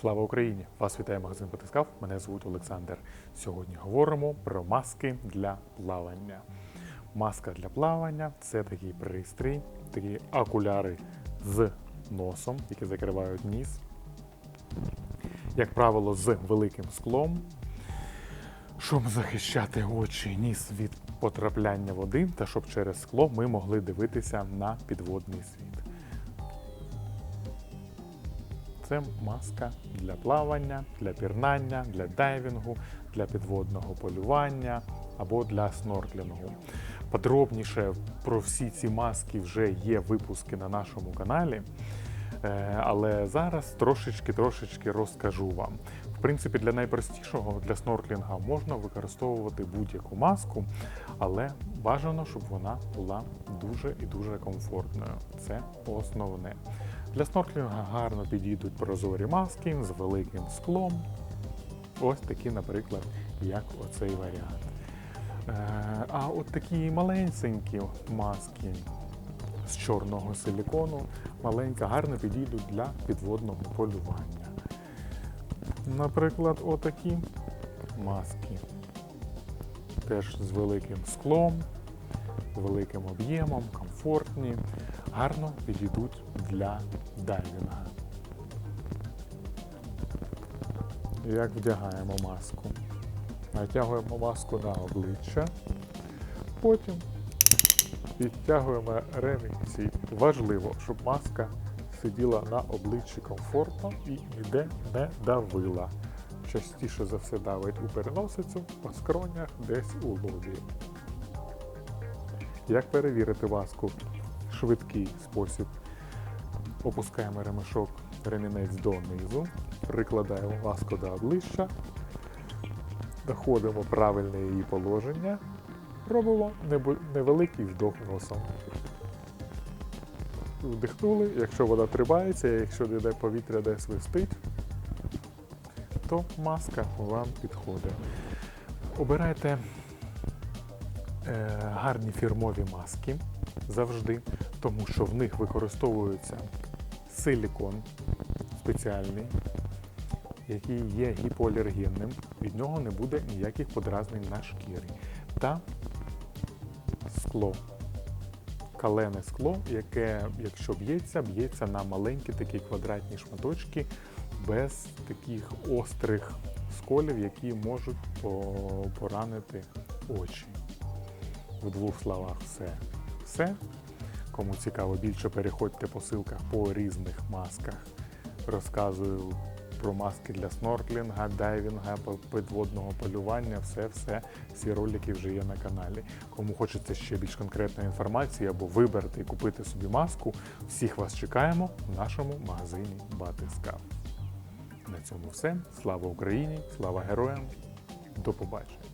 Слава Україні! Вас вітає магазин Батискав. Мене звуть Олександр. Сьогодні говоримо про маски для плавання. Маска для плавання це такий пристрій, такі окуляри з носом, які закривають ніс. Як правило, з великим склом, щоб захищати очі, ніс від потрапляння води, та щоб через скло ми могли дивитися на підводний світ. Це маска для плавання, для пірнання, для дайвінгу, для підводного полювання або для снорклінгу. Подробніше про всі ці маски вже є випуски на нашому каналі. Е, Але зараз трошечки-трошечки розкажу вам. В принципі, для найпростішого, для снорклінга можна використовувати будь-яку маску, але бажано, щоб вона була дуже і дуже комфортною. Це основне. Для снорклінга гарно підійдуть прозорі маски з великим склом. Ось такі, наприклад, як оцей варіант. Е, А от такі маленькі маски з чорного силікону, маленька, гарно підійдуть для підводного полювання. Наприклад, отакі маски. Теж з великим склом, великим об'ємом, комфортні, гарно підійдуть для дайвінга. Як вдягаємо маску? Натягуємо маску на обличчя, потім підтягуємо ремінці. Важливо, щоб маска сиділа на обличчі комфортно і ніде не давила. Частіше за все давить у переносицю, по скронях, десь у лобі. Як перевірити маску? Швидкий спосіб. Опускаємо ремешок ремінець донизу, прикладаємо маску до обличчя, знаходимо правильне її положення, робимо невеликий вдох носом. Вдихнули, якщо вода тримається, якщо йде повітря де свистить, то маска вам підходить. Обирайте е, гарні фірмові маски завжди, тому що в них використовується силікон спеціальний, який є гіпоалергенним, від нього не буде ніяких подразнень на шкірі. Та скло. Калене скло, яке, якщо б'ється, б'ється на маленькі такі квадратні шматочки без таких острих сколів, які можуть поранити очі. В двох словах все. Все. Кому цікаво більше, переходьте по ссылках по різних масках. Розказую про маски для снорклінга, дайвінга, підводного полювання. Все, все, всі ролики вже є на каналі. Кому хочеться ще більш конкретної інформації або вибрати і купити собі маску, всіх вас чекаємо в нашому магазині Батискав. На цьому все. Слава Україні! Слава героям! До побачення!